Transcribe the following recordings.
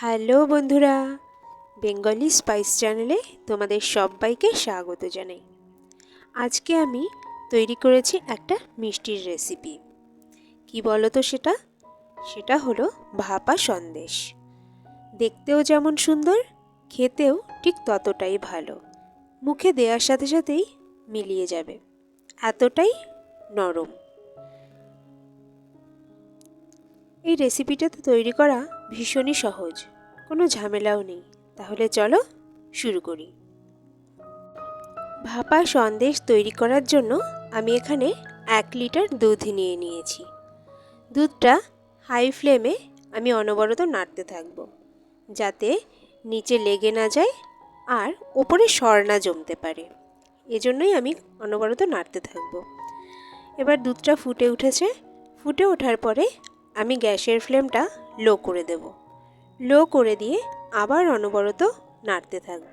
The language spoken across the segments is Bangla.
হ্যালো বন্ধুরা, বেঙ্গলি স্পাইস চ্যানেলে তোমাদের সবাইকে স্বাগত জানাই। আজকে আমি তৈরি করেছি একটা মিষ্টির রেসিপি। কি বলো তো সেটা? সেটা হলো ভাপা সন্দেশ। দেখতেও যেমন সুন্দর, খেতেও ঠিক ততটাই ভালো। মুখে দেওয়ার সাথে সাথেই মিলিয়ে যাবে। এতটাই নরম। এই রেসিপিটা তো তৈরি করা ভীষণই সহজ। কোনো ঝামেলাও নেই। তাহলে চলো শুরু করি। ভাপা সন্দেশ তৈরি করার জন্য আমি এখানে এক লিটার দুধ নিয়ে নিয়েছি। দুধটা হাই ফ্লেমে আমি অনবরত নাড়তে থাকব, যাতে নিচে লেগে না যায় আর ওপরে সর না জমতে পারে। এজন্যই আমি অনবরত নাড়তে থাকব। এবার দুধটা ফুটে উঠেছে। ফুটে ওঠার পরে আমি গ্যাসের ফ্লেমটা লো করে দেব। লো করে দিয়ে আবার অনবরত নাড়তে থাকব।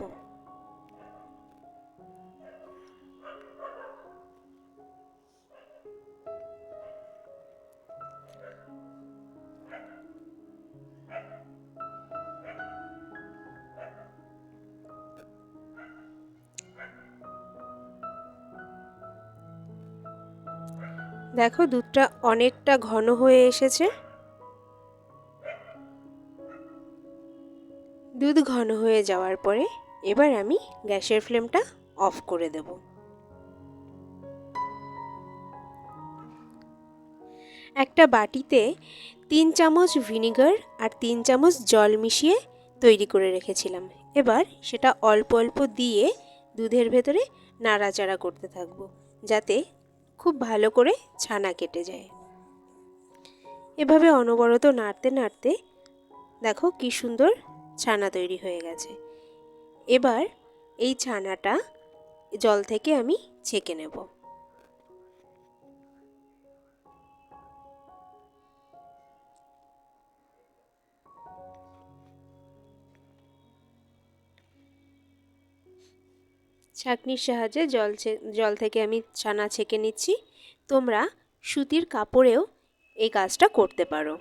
দেখো, দুধটা অনেকটা ঘন হয়ে এসেছে। দুধ ঘন হয়ে যাওয়ার পরে এবার আমি গ্যাসের ফ্লেমটা অফ করে দেব। একটা বাটিতে তিন চামচ ভিনিগার আর তিন চামচ জল মিশিয়ে তৈরি করে রেখেছিলাম। এবার সেটা অল্প অল্প দিয়ে দুধের ভেতরে নাড়াচাড়া করতে থাকব, যাতে খুব ভালো করে ছানা কেটে যায়। এভাবে অনবরত নাড়তে নাড়তে দেখো কি সুন্দর ছানা তৈরি হয়ে গেছে। এবার এই ছানাটা জল থেকে আমি ছেঁকে নেব। ছাঁকনির সাহায্যে জল জল থেকে আমি ছানা ছেঁকে নিচ্ছি। তোমরা সুতির কাপড়েও এই কাজটা করতে পারো।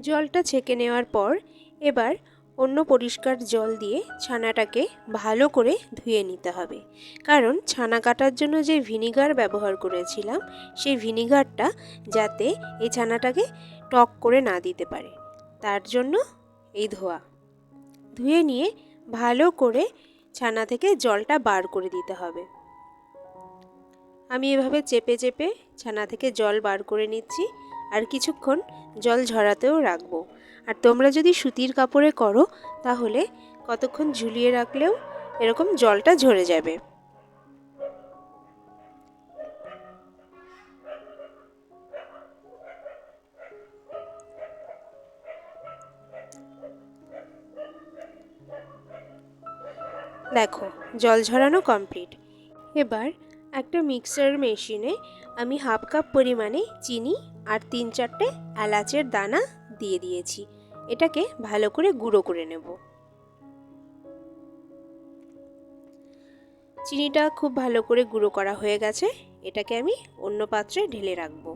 জলটা ছেঁকে নেওয়ার পর এবার অন্য পরিষ্কার জল দিয়ে ছানাটাকে ভালো করে ধুয়ে নিতে হবে। কারণ ছানা কাটার জন্য যে ভিনিগার ব্যবহার করেছিলাম, সেই ভিনিগারটা যাতে এই ছানাটাকে টক করে না দিতে পারে। তার জন্য এই ধোয়া। ধুয়ে নিয়ে ভালো করে ছানা থেকে জলটা বার করে দিতে হবে। আমি এভাবে চেপে চেপে ছানা থেকে জল বার করে নিচ্ছি। আর কিছুক্ষণ জল ঝরাতেও রাখব। আর তোমরা যদি সুতির কাপড়ে করো, তাহলে কতক্ষণ ঝুলিয়ে রাখলেও এরকম জলটা ঝরে যাবে। দেখো, জল ঝরানো কমপ্লিট। এবার একটা মিক্সার মেশিনে আমি হাফ কাপ পরিমাণে চিনি আর তিন চারটে এলাচের দানা দিয়ে দিয়েছি। এটাকে ভালো করে গুঁড়ো করে নেব। চিনিটা খুব ভালো করে গুঁড়ো করা হয়ে গেছে। এটাকে আমি অন্য পাত্রে ঢেলে রাখব।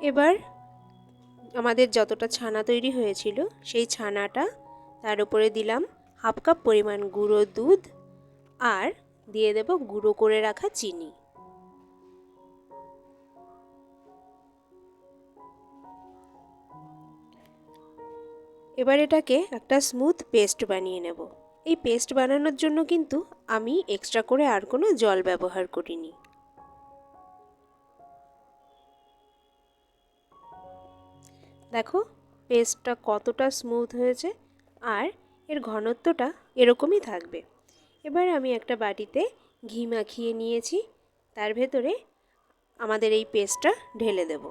এবার আমাদের যতটা ছানা তৈরি হয়েছিল, সেই ছানাটা তার উপরে দিলাম হাফ কাপ পরিমাণ গুঁড়ো দুধ আর দিয়ে দেব গুঁড়ো করে রাখা চিনি। এবার এটাকে একটা স্মুথ পেস্ট বানিয়ে নেব। এই পেস্ট বানানোর জন্য কিন্তু আমি এক্সট্রা করে আর কোনো জল ব্যবহার করিনি। দেখো পেস্টটা কতটা স্মুথ হয়েছে আর এর ঘনত্বটা এরকমই থাকবে। এবার আমি একটা বাটিতে ঘি মাখিয়ে নিয়েছি। তার ভেতরে আমাদের এই পেস্টটা ঢেলে দেব।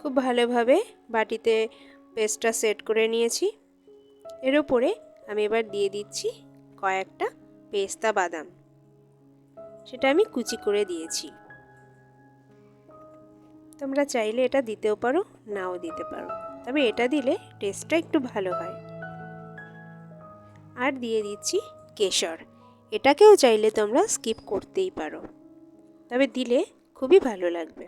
খুব ভালোভাবে বাটিতে পেস্টটা সেট করে নিয়েছি। এর ওপরে আমি এবার দিয়ে দিচ্ছি কয়েকটা পেস্তা বাদাম। সেটা আমি কুচি করে দিয়েছি। তোমরা চাইলে এটা দিতেও পারো, নাও দিতে পারো। তবে এটা দিলে টেস্টটা একটু ভালো হয়। আর দিয়ে দিচ্ছি কেশর। এটাকেও চাইলে তোমরা স্কিপ করতেই পারো। তবে দিলে খুবই ভালো লাগবে।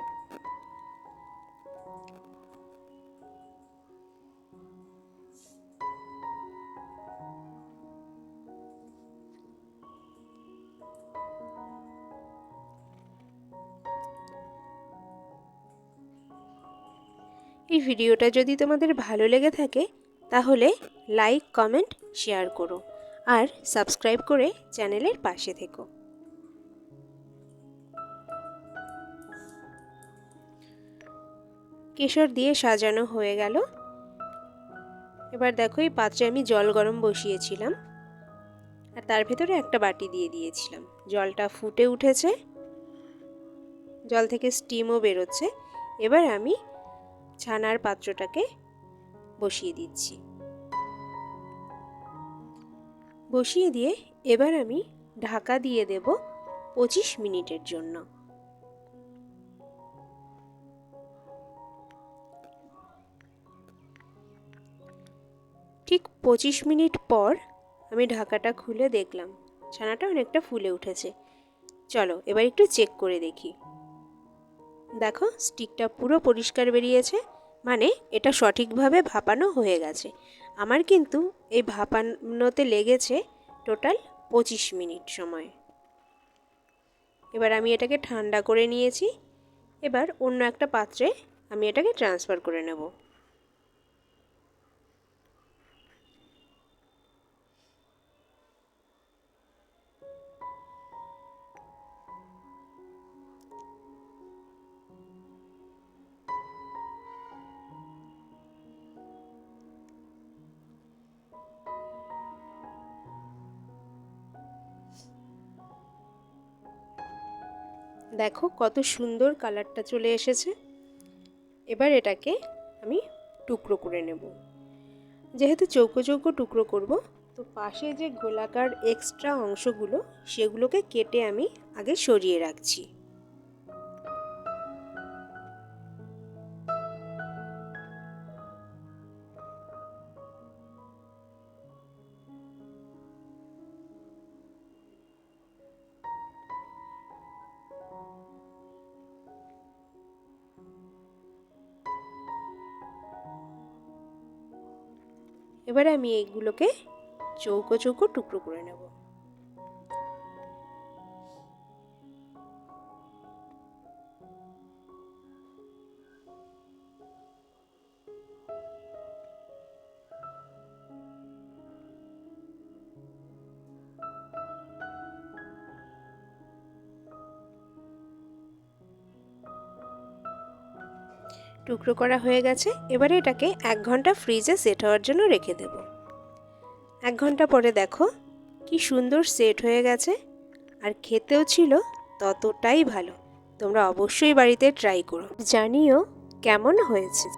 এই ভিডিওটা যদি তোমাদের ভালো লেগে থাকে, তাহলে লাইক, কমেন্ট, শেয়ার করো আর সাবস্ক্রাইব করে চ্যানেলের পাশে থেকো। কেশর দিয়ে সাজানো হয়ে গেল। এবার দেখো, এই পাত্রে আমি জল গরম বসিয়েছিলাম আর তার ভেতরে একটা বাটি দিয়ে দিয়েছিলাম। জলটা ফুটে উঠেছে, জল থেকে স্টিমও বেরোচ্ছে। এবার আমি ছানার পাত্রটাকে বসিয়ে দিচ্ছি। বসিয়ে দিয়ে এবার আমি ঢাকা দিয়ে দেব পঁচিশ মিনিটের জন্য। ঠিক পঁচিশ মিনিট পর আমি ঢাকাটা খুলে দেখলাম, ছানাটা অনেকটা ফুলে উঠেছে। চলো, এবার একটু চেক করে দেখি। দেখো, স্টিকটা পুরো পরিষ্কার বেরিয়েছে। মানে এটা সঠিকভাবে ভাপানো হয়ে গেছে। আমার কিন্তু এই ভাপানোতে লেগেছে টোটাল পঁচিশ মিনিট সময়। এবার আমি এটাকে ঠান্ডা করে নিয়েছি। এবার অন্য একটা পাত্রে আমি এটাকে ট্রান্সফার করে নেব। দেখো কত সুন্দর কালারটা চলে এসেছে। এবার এটাকে আমি টুকরো করে নেব। যেহেতু চৌকো চৌকো টুকরো করব, তো পাশে যে গোলাকার এক্সট্রা অংশগুলো, সেগুলোকে কেটে আমি আগে সরিয়ে রাখছি। এবারে আমি এইগুলোকে চৌকো চৌকো টুকরো করে নেব। টুকরো করা হয়ে গেছে, এবারে এটাকে এক ঘণ্টা ফ্রিজে সেট হওয়ার জন্য রেখে দেব। এক ঘণ্টা পরে দেখো কি সুন্দর সেট হয়ে গেছে, আর খেতেও ছিল ততটাই ভালো। তোমরা অবশ্যই বাড়িতে ট্রাই করো। জানিও কেমন হয়েছে।